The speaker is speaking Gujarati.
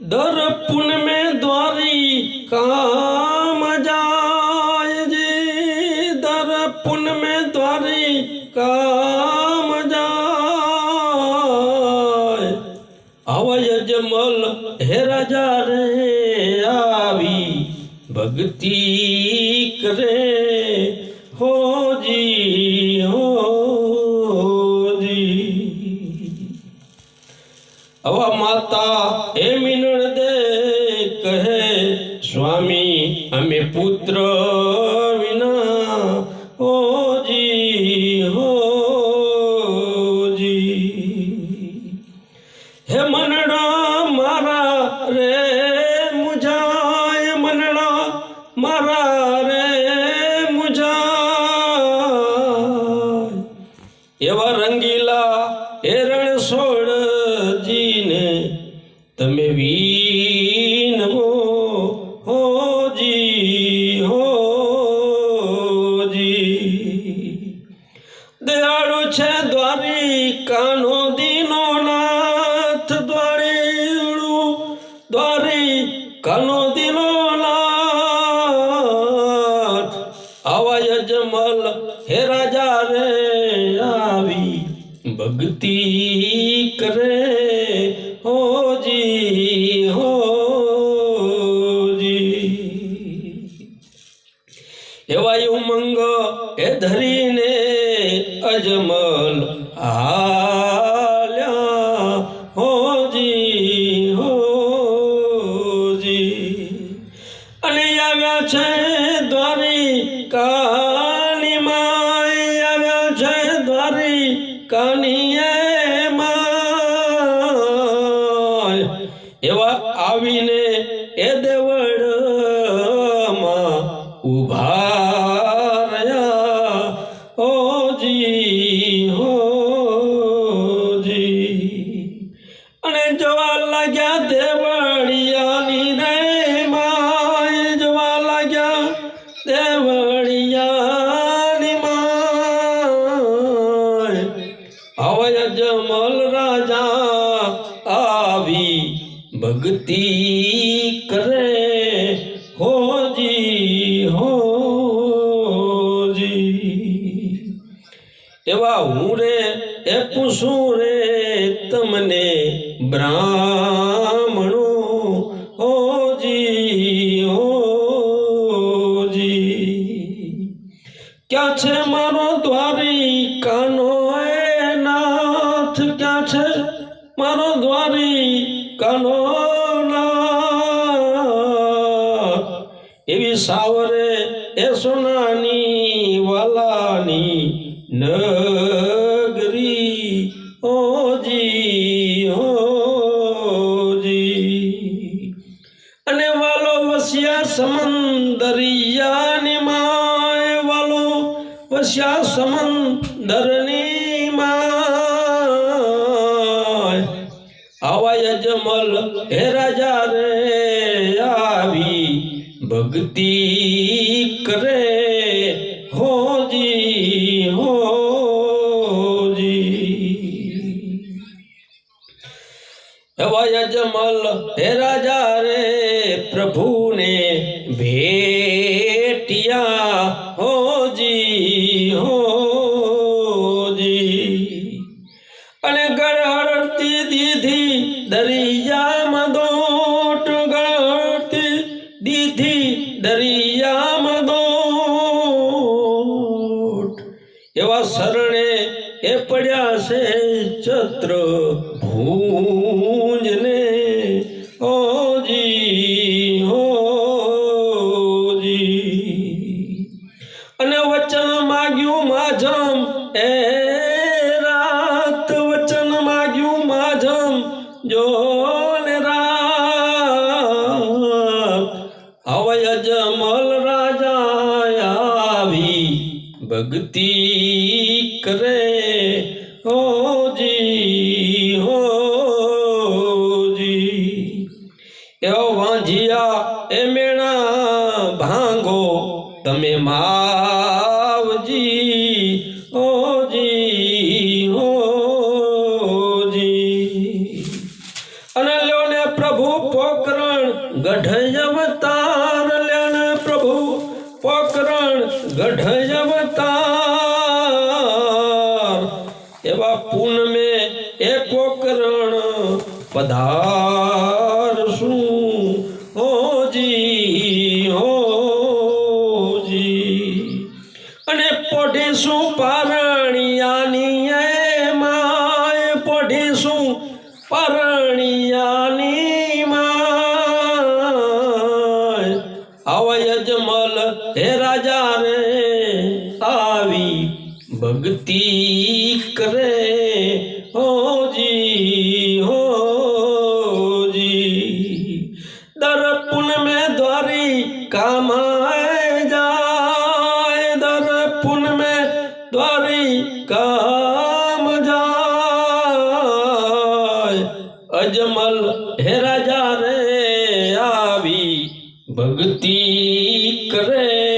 દર પુનમે દ્વારી કામ જાય જી. દર પુનમે દ્વારી કામ જાય. અવય જમલ હે રાજા રે આવી, ભક્તિ કરે હોજી અમે પુત્ર વિના હોજી હોજી. હે મનડા, મારા રે મુજાય મનડા, મારા રે મુજાય. એવા રંગીલા હેરણ સોળજીને તમે વીનવો દયાળુ છે દ્વારિકાનો દીનો નાથ દ્વારેળુ દ્વારિકાનો દીનો નાથ. આવા યજમલ હે રાજા રે આવી. ભક્તિ કરે હોજી હોજી. એવા ઉમંગ એ ધરીને અજમલ હાલ્યા હોજી હોજી. અને આવ્યા છે દ્વારી કાની માય આવ્યા છે દ્વારી કાની ભક્તિ કરે, હોજી હોજી. એવા હું રે, એ પૂછું રે તમને બ્રાહ્મણો, હોજી હોજી. ક્યાં છે મારો દ્વારિકાનો એ સોનાની, વાલાની નગરી, ઓજી હોજી અને વાલો વસ્યા સમંદરિયાની માય વાલો વસ્યા સમંદરની માય આવા યજમલ હે રાજા રે આવી ભક્તિ કરે હોજી હોજી. એવા જમલ હે રાજા રે પ્રભુને ભેટિયા હોજી હોજી દીધી દરિયામાં દોટ. એવા શરણે એ પડ્યા છે ચત્ર ભૂંજને હોજી હોજી. અને વચન માગ્યું માજમ, એ રાત વચન માગ્યું માજમ, જો ભક્તિ કરે, હોજી હોજી. એવો વાંજિયા એ મેણા ભાંગો, તમે માવજી ઓજી હોજી. અને લ્યો ને પ્રભુ પોકરણ ગઢ અવતાર ગઢ અવતાર. એવા પૂનમે એ પોકરણ પધારશું ભક્તિ કરે હોજી હોજી દર્પણ મેં દ્વારી કામાય જાય દર્પણ મેં દ્વારી કામ જાય અજમલ હે રાજા રે આવી ભક્તિ કરે